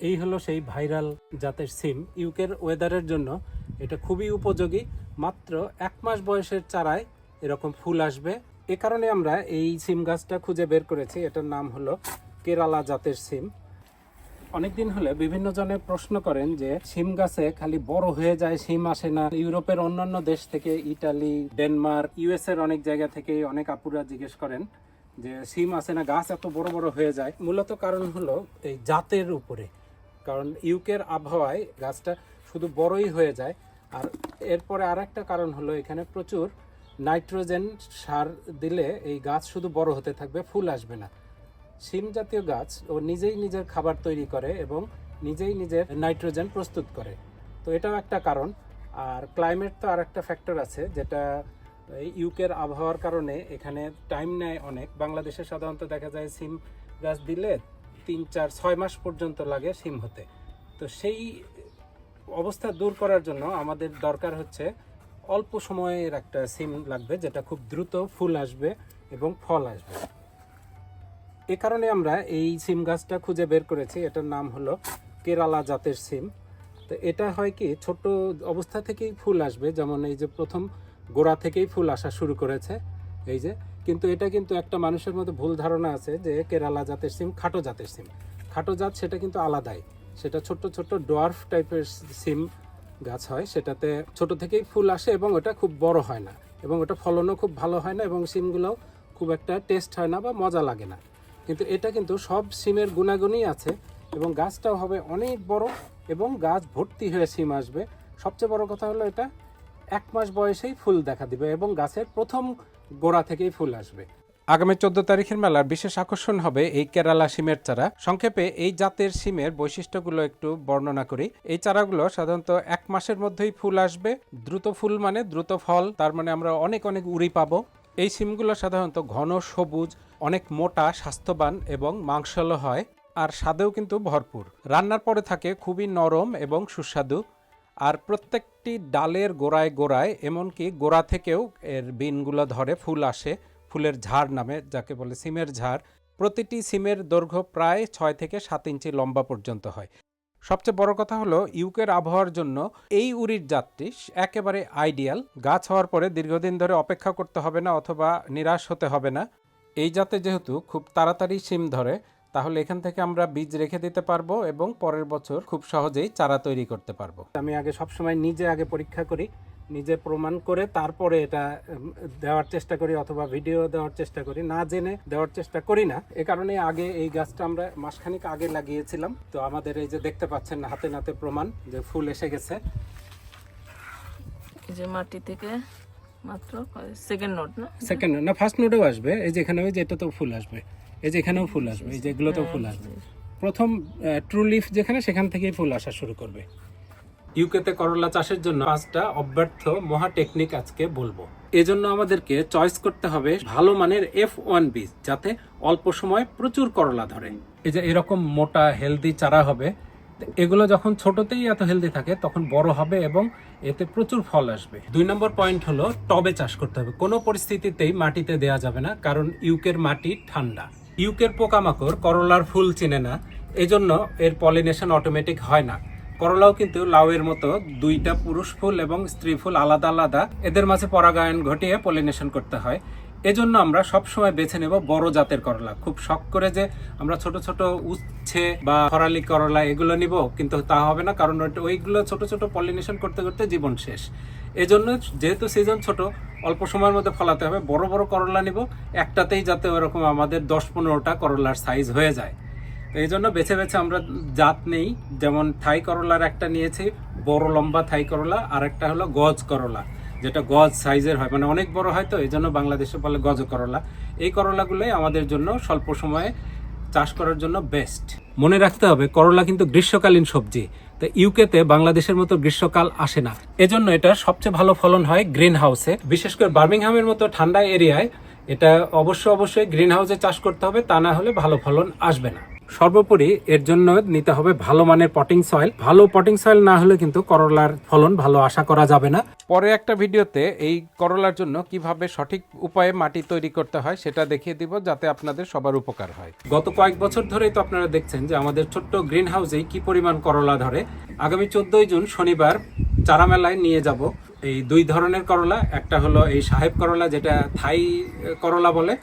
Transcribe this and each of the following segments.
এই হলো সেই ভাইরাল জাতের সিম। ইউকের ওয়েদারের জন্য এটা খুবই উপযোগী। মাত্র এক মাস বয়সের চারায় এরকম ফুল আসবে। এ কারণে আমরা এই সিম গাছটা খুঁজে বের করেছি। এটার নাম হলো কেরালা জাতের সিম। অনেকদিন হলে বিভিন্ন জনে প্রশ্ন করেন যে, সিম গাছে খালি বড় হয়ে যায়, সিম আসে না। ইউরোপের অন্যান্য দেশ থেকে, ইটালি, ডেনমার্ক ইউএস এর অনেক জায়গা থেকে অনেক আপুরা জিজ্ঞেস করেন যে, সিম আসে না, গাছ এত বড় বড় হয়ে যায়। মূলত কারণ হলো এই জাতের উপরে। কারণ ইউকের আবহাওয়ায় গাছটা শুধু বড়ই হয়ে যায়। আর এরপরে আর একটা কারণ হলো, এখানে প্রচুর নাইট্রোজেন সার দিলে এই গাছ শুধু বড় হতে থাকবে, ফুল আসবে না। শিম জাতীয় গাছ ও নিজেই নিজের খাবার তৈরি করে এবং নিজেই নিজের নাইট্রোজেন প্রস্তুত করে। তো এটাও একটা কারণ। আর ক্লাইমেট তো আর একটা ফ্যাক্টর আছে, যেটা এই ইউকের আবহাওয়ার কারণে এখানে টাইম নেয় অনেক। বাংলাদেশে সাধারণত দেখা যায় সিম গাছ দিলে তিন, চার, ছয় মাস পর্যন্ত লাগে সিম হতে। তো সেই অবস্থা দূর করার জন্য আমাদের দরকার হচ্ছে অল্প সময়ের একটা সিম লাগবে যেটা খুব দ্রুত ফুল আসবে এবং ফল আসবে। এ কারণে আমরা এই সিম গাছটা খুঁজে বের করেছি। এটার নাম হলো কেরালা জাতের সিম। তো এটা হয় কি, ছোট অবস্থা থেকেই ফুল আসবে। যেমন এই যে প্রথম গোড়া থেকেই ফুল আসা শুরু করেছে। এই যে কিন্তু এটা কিন্তু একটা মানুষের মধ্যে ভুল ধারণা আছে যে কেরালা জাতের সিম, খাটো জাতের সিম। খাটো জাত সেটা কিন্তু আলাদাই। সেটা ছোট্ট ছোট ডোয়ার্ফ টাইপের সিম গাছ হয়, সেটাতে ছোট থেকেই ফুল আসে এবং ওটা খুব বড় হয় না এবং ওটা ফলনও খুব ভালো হয় না এবং সিমগুলো খুব একটা টেস্ট হয় না বা মজা লাগে না। কিন্তু এটা কিন্তু সব সিমের গুণাগুণই আছে এবং গাছটাও হবে অনেক বড় এবং গাছ ভর্তি হয়ে সিম আসবে। সবচেয়ে বড় কথা হলো এটা, এক মাস বয়সেই ফুল দেখা দিবে এবং গাছের প্রথম গোড়া থেকেই ফুল আসবে। আগামী চোদ্দ তারিখের মেলার বিশেষ আকর্ষণ হবে এই কেরালা সিমের চারা। সংক্ষেপে এই জাতের সিমের বৈশিষ্ট্যগুলো একটু বর্ণনা করি। এই চারাগুলো সাধারণত এক মাসের মধ্যেই ফুল আসবে। দ্রুত ফুল মানে দ্রুত ফল, তার মানে আমরা অনেক অনেক উড়ি পাবো। এই সিমগুলো সাধারণত ঘন, সবুজ, অনেক মোটা, স্বাস্থ্যবান এবং মাংসল হয়, আর স্বাদেও কিন্তু ভরপুর। রান্নার পরে থাকে খুবই নরম এবং সুস্বাদু আর প্রত্যেকটি ডালের গোড়ায় গোড়ায়, এমনকি গোড়া থেকেও এর বিনগুলো ধরে, ফুল আসে, ফুলের ঝাড় নামে, যাকে বলে সিমের ঝাড়। প্রতিটি সিমের দৈর্ঘ্য প্রায় ছয় থেকে সাত ইঞ্চি লম্বা পর্যন্ত হয়। সবচেয়ে বড় কথা হলো, ইউকের আবহাওয়ার জন্য এই উরির জাতটি একেবারে আইডিয়াল। গাছ হওয়ার পরে দীর্ঘদিন ধরে অপেক্ষা করতে হবে না অথবা নিরাশ হতে হবে না। এই জাতে যেহেতু খুব তাড়াতাড়ি সিম ধরে তাহলে এখান থেকে আমরা বীজ রেখে দিতে পারব এবং পরের বছর খুব সহজেই চারা তৈরি করতে পারব। আমি আগে সবসময় নিজে আগে পরীক্ষা করি নিজে প্রমাণ করে তারপরে এটা দেওয়ার চেষ্টা করি অথবা ভিডিও দেওয়ার চেষ্টা করি। না জেনে দেওয়ার চেষ্টা করি না। এ কারণে আগে এই গাছটা আমরা মাসখানিক আগে লাগিয়েছিলাম। তো আমাদের এই যে দেখতে পাচ্ছেন হাতে নাতে প্রমাণ যে ফুল এসে গেছে। এই যে মাটি থেকে মাত্র সেকেন্ড নোট না? সেকেন্ড না ফার্স্ট নোটেও আসবে। এই যে এখানে ওই যে এটাতেও ফুল আসবে। এই যে এখানেও ফুল আসবে এই যে এগুলোতেও ফুল আসবে। প্রথম ট্রু লিফ যেখানে সেখান থেকেই ফুল আসা শুরু করবে। ইউকেতে করলা চাষের জন্য পাঁচটা অব্যর্থ মহা টেকনিক আজকে বলব। এজন্য আমাদেরকে চয়েস করতে হবে ভালো মানের এফ ওয়ান বীজ যাতে অল্প সময় প্রচুর করলা ধরে। এই যে এরকম মোটা হেলদি চারা হবে এগুলো যখন ছোটতেই এত হেলদি থাকে তখন বড় হবে এবং এতে প্রচুর ফল আসবে। দুই নম্বর পয়েন্ট হলো টবে চাষ করতে হবে। কোনো পরিস্থিতিতেই মাটিতে দেয়া যাবে না কারণ ইউকের মাটি ঠান্ডা। ইউকের পোকামাকড় করলার ফুল চিনে না। এজন্য এর পলিনেশন অটোমেটিক হয় না। করলাও কিন্তু লাউয়ের মতো দুইটা পুরুষ ফুল এবং স্ত্রী ফুল আলাদা আলাদা। এদের মাঝে পরাগায়ন ঘটিয়ে পলিনেশন করতে হয়। এজন্য আমরা সব সময় বেছে নেব বড় জাতের করলা। খুব শখ করে যে আমরা ছোট ছোট উচ্ছে বা খরালি করলা এগুলো নিব, কিন্তু তা হবে না, কারণ ওইগুলো ছোট ছোট পলিনেশন করতে করতে জীবন শেষ। এজন্য যেহেতু সিজন ছোট, অল্প সময়ের মধ্যে ফলাতে হবে। বড় বড় করলা নিব, একটাতেই যাতে ওরকম আমাদের দশ পনেরোটা করলার সাইজ হয়ে যায়। তো এই জন্য বেছে বেছে আমরা জাত নেই। যেমন থাই করলার একটা নিয়েছি, বড় লম্বা থাই করলা আর একটা হলো গজ করলা, যেটা গজ সাইজের হয়। মানে অনেক বড় হয় তো, এই জন্য বাংলাদেশে বলে গজ করলা। এই করলাগুলোই আমাদের জন্য স্বল্প সময়ে চাষ করার জন্য বেস্ট মনে রাখতে হবে, করলা কিন্তু গ্রীষ্মকালীন সবজি। তো ইউকেতে বাংলাদেশের মতো গ্রীষ্মকাল আসে না। এজন্য এটা সবচেয়ে ভালো ফলন হয় গ্রিন হাউসে বিশেষ করে বার্মিংহামের মতো ঠান্ডা এরিয়ায় এটা অবশ্য অবশ্যই গ্রিন হাউসে চাষ করতে হবে, তা না হলে ভালো ফলন আসবে না। সর্বোপরি এর জন্য নিতে হবে ভালো মানের পটিং সয়েল ভালো পটিং সয়েল না হলে কিন্তু করলার ফলন ভালো আশা করা যাবে না। পরে একটা ভিডিওতে এই করলার জন্য কীভাবে সঠিক উপায়ে মাটি তৈরি করতে হয় সেটা দেখিয়ে দিব যাতে আপনাদের সবার উপকার হয়। গত কয়েক বছর ধরেই তো আপনারা দেখছেন যে আমাদের ছোট্ট গ্রিন হাউসেই কি পরিমাণ করলা ধরে। আগামী চোদ্দই জুন শনিবার চারা মেলায় নিয়ে যাব এই দুই ধরনের করলা। একটা হলো এই সাহেব করলা যেটা থাই করলা বলে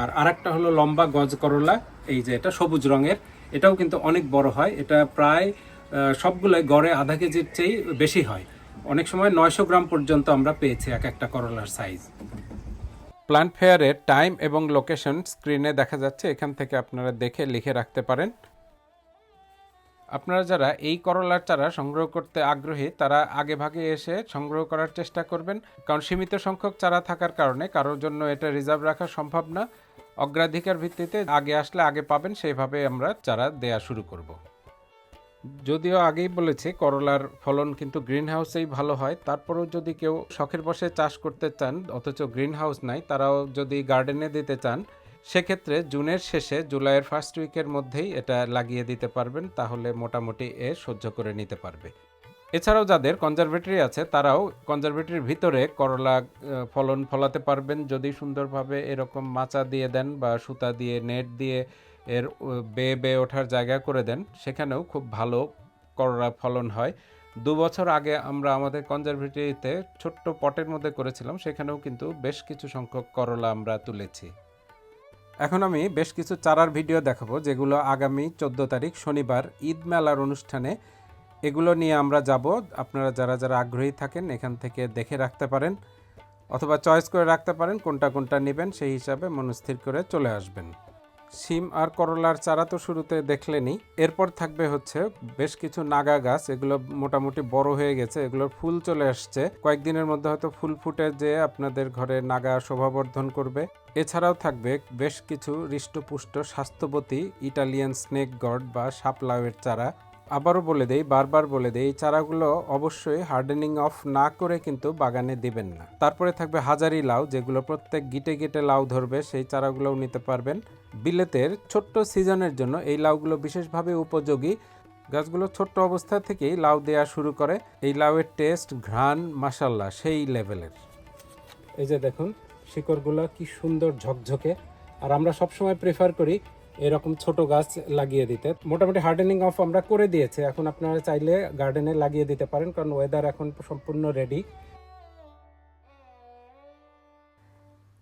আর আরেকটা হলো লম্বা গজ করলা। এই যে এটা সবুজ রঙের, এটাও কিন্তু অনেক বড় হয়। এটা প্রায় সবগুলোই গড়ে আধা কেজির চেয়ে বেশি হয়। অনেক সময় নয়শো গ্রাম পর্যন্ত আমরা পেয়েছি এক একটা করলার সাইজ। প্ল্যান্ট ফেয়ারের টাইম এবং লোকেশন স্ক্রিনে দেখা যাচ্ছে, এখান থেকে আপনারা দেখে লিখে রাখতে পারেন। আপনারা যারা এই করলার চারা সংগ্রহ করতে আগ্রহী, তারা আগে ভাগে এসে সংগ্রহ করার চেষ্টা করবেন। কারণ সীমিত সংখ্যক চারা থাকার কারণে কারোর জন্য এটা রিজার্ভ রাখা সম্ভব না। অগ্রাধিকার ভিত্তিতে আগে আসলে আগে পাবেন, সেইভাবে আমরা চারা দেয়া শুরু করব। যদিও আগেই বলেছি, করলার ফলন কিন্তু গ্রিন হাউসেই ভালো হয়। তারপরেও যদি কেউ শখের বসে চাষ করতে চান, অথচ গ্রিন হাউস নাই, তারাও যদি গার্ডেনে দিতে চান, সেক্ষেত্রে জুনের শেষে জুলাইয়ের ফার্স্ট উইকের মধ্যেই এটা লাগিয়ে দিতে পারবেন, তাহলে মোটামুটি এ সহ্য করে নিতে পারবে। এছাড়াও যাদের কনজারভেটরি আছে, তারাও কনজারভেটরির ভিতরে করলা ফলন ফলাতে পারবেন। যদি সুন্দরভাবে এরকম মাচা দিয়ে দেন বা সুতা দিয়ে, নেট দিয়ে এর বেয়ে বেয়ে ওঠার জায়গা করে দেন, সেখানেও খুব ভালো করলা ফলন হয়। দু বছর আগে আমরা আমাদের কনজারভেটরিতে ছোট্ট পটের মধ্যে করেছিলাম, সেখানেও কিন্তু বেশ কিছু সংখ্যক করলা আমরা তুলেছি। এখন আমি বেশ কিছু চারার ভিডিও দেখাবো, যেগুলো আগামী চোদ্দ তারিখ শনিবার ঈদ মেলার অনুষ্ঠানে এগুলো নিয়ে আমরা যাব। আপনারা যারা যারা আগ্রহী থাকেন, এখান থেকে দেখে রাখতে পারেন অথবা চয়েস করে রাখতে পারেন কোনটা কোনটা নেবেন, সেই হিসাবে মনস্থির করে চলে আসবেন। শিম আর করলার চারা তো শুরুতে দেখলেনই। এরপর থাকবে হচ্ছে বেশ কিছু নাগা গাছ, এগুলো মোটামুটি বড় হয়ে গেছে, এগুলোর ফুল চলে আসছে। কয়েকদিনের মধ্যে হয়তো ফুল ফুটে যে আপনাদের ঘরে নাগা শোভাবর্ধন করবে। এছাড়াও থাকবে বেশ কিছু হৃষ্টপুষ্ট স্বাস্থ্যবতী ইটালিয়ান স্নেক গড বা সাপলাউয়ের চারা। আবারও বলে দেই, বারবার বলে দেই, এই চারাগুলো অবশ্যই হার্ডেনিং অফ না করে কিন্তু বাগানে দিবেন না। তারপরে থাকবে হাজারি লাউ, যেগুলো প্রত্যেক গিটে গিটে লাউ ধরবে, সেই চারাগুলোও নিতে পারবেন। বিলেতের ছোট্ট সিজনের জন্য এই লাউগুলো বিশেষভাবে উপযোগী। গাছগুলো ছোট্ট অবস্থা থেকেই লাউ দেয়া শুরু করে। এই লাউয়ের টেস্ট ঘ্রাণ মাসাল্লা সেই লেভেলের এই যে দেখুন, শিকড়গুলো কি সুন্দর ঝকঝকে। আর আমরা সবসময় প্রেফার করি এরকম ছোট গাছ লাগিয়ে দিতে। মোটামুটি হার্ডেনিং অফ আমরা করে দিয়েছে। এখন আপনারা চাইলে গার্ডেনে লাগিয়ে দিতে পারেন, কারণ ওয়েদার এখন সম্পূর্ণ রেডি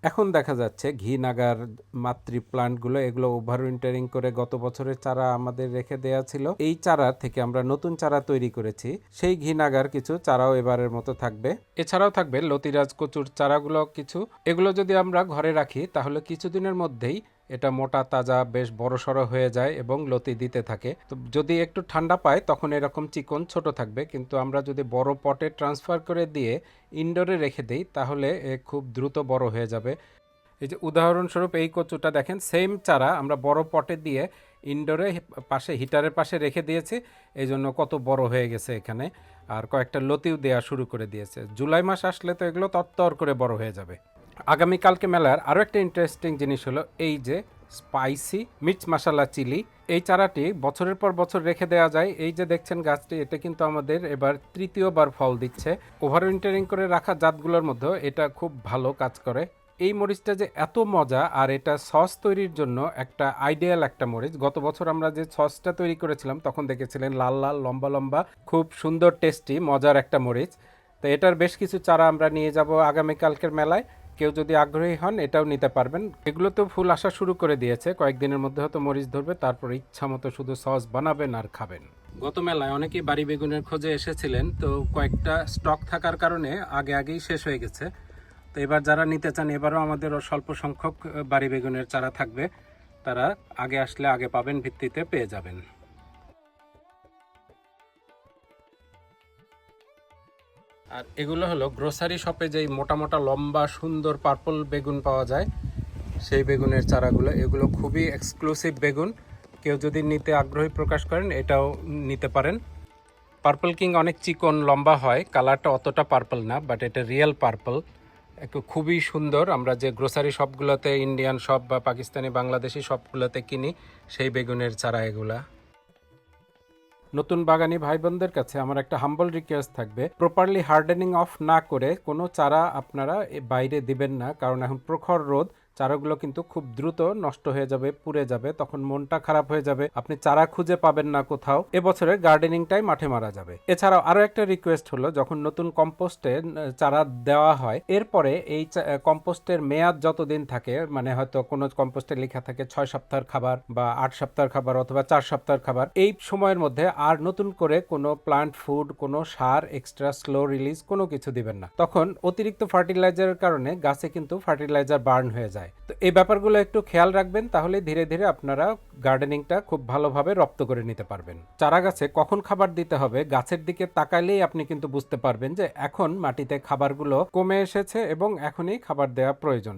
এখন দেখা যাচ্ছে ঘি, নাগার, মাতৃ প্লান্টগুলো এগুলো ওভার উইন্টারিং করে গত বছরের চারা আমাদের রেখে দেয়া ছিল। এই চারা থেকে আমরা নতুন চারা তৈরি করেছি। সেই ঘি, নাগার কিছু চারাও এবারের মতো থাকবে। এছাড়াও থাকবে লতিরাজ কচুর চারাগুলো কিছু। এগুলো যদি আমরা ঘরে রাখি, তাহলে কিছুদিনের মধ্যেই এটা মোটা, তাজা, বেশ বড় সড়ো হয়ে যায় এবং লতি দিতে থাকে। তো যদি একটু ঠান্ডা পায়, তখন এরকম চিকন ছোট থাকবে। কিন্তু আমরা যদি বড় পটে ট্রান্সফার করে দিয়ে ইনডোরে রেখে দিই, তাহলে এ খুব দ্রুত বড় হয়ে যাবে। এই যে উদাহরণস্বরূপ এই কচুটা দেখেন সেম চারা আমরা বড় পটে দিয়ে ইনডোরে পাশে হিটারের পাশে রেখে দিয়েছি। এই জন্য কত বড় হয়ে গেছে এখানে। আর কয়েকটা লতিও দেওয়া শুরু করে দিয়েছে। জুলাই মাস আসলে তো এগুলো তত্তর করে বড় হয়ে যাবে। আগামীকালকে মেলার আরও একটা ইন্টারেস্টিং জিনিস হলো এই যে স্পাইসি মির্চ মশালা চিলি এই চারাটি বছরের পর বছর রেখে দেওয়া যায়। এই যে দেখছেন গাছটি, এটা কিন্তু আমাদের এবার তৃতীয়বার ফল দিচ্ছে। ওভার উইন্টারিং করে রাখা জাতগুলোর মধ্যে এটা খুব ভালো কাজ করে। এই মরিচটা যে এত মজা, আর এটা সস তৈরির জন্য একটা আইডিয়াল একটা মরিচ। গত বছর আমরা যে সসটা তৈরি করেছিলাম, তখন দেখেছিলেন লাল লাল, লম্বা লম্বা, খুব সুন্দর টেস্টি মজার একটা মরিচ। তো এটার বেশ কিছু চারা আমরা নিয়ে যাব আগামীকালকের মেলায়। কেউ যদি আগ্রহী হন, এটাও নিতে পারবেন। এগুলো তো ফুল আসা শুরু করে দিয়েছে। কয়েকদিনের মধ্যে হয়তো মরিচ ধরবে, তারপর ইচ্ছা মতো শুধু সস বানাবেন আর খাবেন। গত মেলায় অনেকেই বাড়ি বেগুনের খোঁজে এসেছিলেন, তো কয়েকটা স্টক থাকার কারণে আগে আগেই শেষ হয়ে গেছে। তো এবার যারা নিতে চান, এবারও আমাদের স্বল্প সংখ্যক বাড়ি বেগুনের চারা থাকবে। তারা আগে আসলে আগে পাবেন, ভিত্তিতে পেয়ে যাবেন। আর এগুলো হলো গ্রোসারি শপে যেই মোটা মোটা লম্বা সুন্দর পার্পল বেগুন পাওয়া যায়, সেই বেগুনের চারাগুলো, এগুলো খুবই এক্সক্লুসিভ বেগুন। কেউ যদি নিতে আগ্রহী প্রকাশ করেন, এটাও নিতে পারেন। পার্পল কিং অনেক চিকন, লম্বা হয় কালারটা অতটা পার্পল না বাট এটা রিয়েল পার্পল একটু খুবই সুন্দর, আমরা যে গ্রোসারি শপগুলোতে ইন্ডিয়ান শপ বা পাকিস্তানি, বাংলাদেশি শপগুলোতে কিনি, সেই বেগুনের চারা এগুলা। নতুন বাগানি ভাই বোনদের কাছে আমার একটা হাম্বল রিকোয়েস্ট থাকবে। প্রপারলি হার্ডেনিং অফ না করে কোনো চারা আপনারা বাইরে দিবেন না, কারণ এখন প্রখর রোদ। চারাগুলো কিন্তু খুব দ্রুত নষ্ট হয়ে যাবে, পুড়ে যাবে, তখন মনটা খারাপ হয়ে যাবে। আপনি চারা খুঁজে পাবেন না কোথাও। এবছরের গার্ডেনিংটাই মাঠে মারা যাবে। এছাড়াও আরও একটা রিকোয়েস্ট হলো, যখন নতুন কম্পোস্টে চারা দেওয়া হয়, এরপরে এই কম্পোস্টের মেয়াদ যতদিন থাকে মানে হয়তো কোনো কম্পোস্টে লেখা থাকে ছয় সপ্তাহের খাবার বা আট সপ্তাহের খাবার অথবা চার সপ্তাহের খাবার, এই সময়ের মধ্যে আর নতুন করে কোনো প্লান্ট ফুড কোনো সার এক্সট্রা স্লো রিলিজ কোনো কিছু দিবেন না। তখন অতিরিক্ত ফার্টিলাইজারের কারণে গাছে কিন্তু ফার্টিলাইজার বার্ন হয়ে যায়। এই ব্যাপারগুলো একটু খেয়াল রাখবেন, তাহলে ধীরে ধীরে আপনারা গার্ডেনিংটা খুব ভালোভাবে রপ্ত করে নিতে পারবেন। চারা গাছে কখন খাবার দিতে হবে, গাছের দিকে তাকালেই আপনি কিন্তু বুঝতে পারবেন যে এখন মাটিতে খাবারগুলো কমে এসেছে এবং এখনই খাবার দেওয়া প্রয়োজন।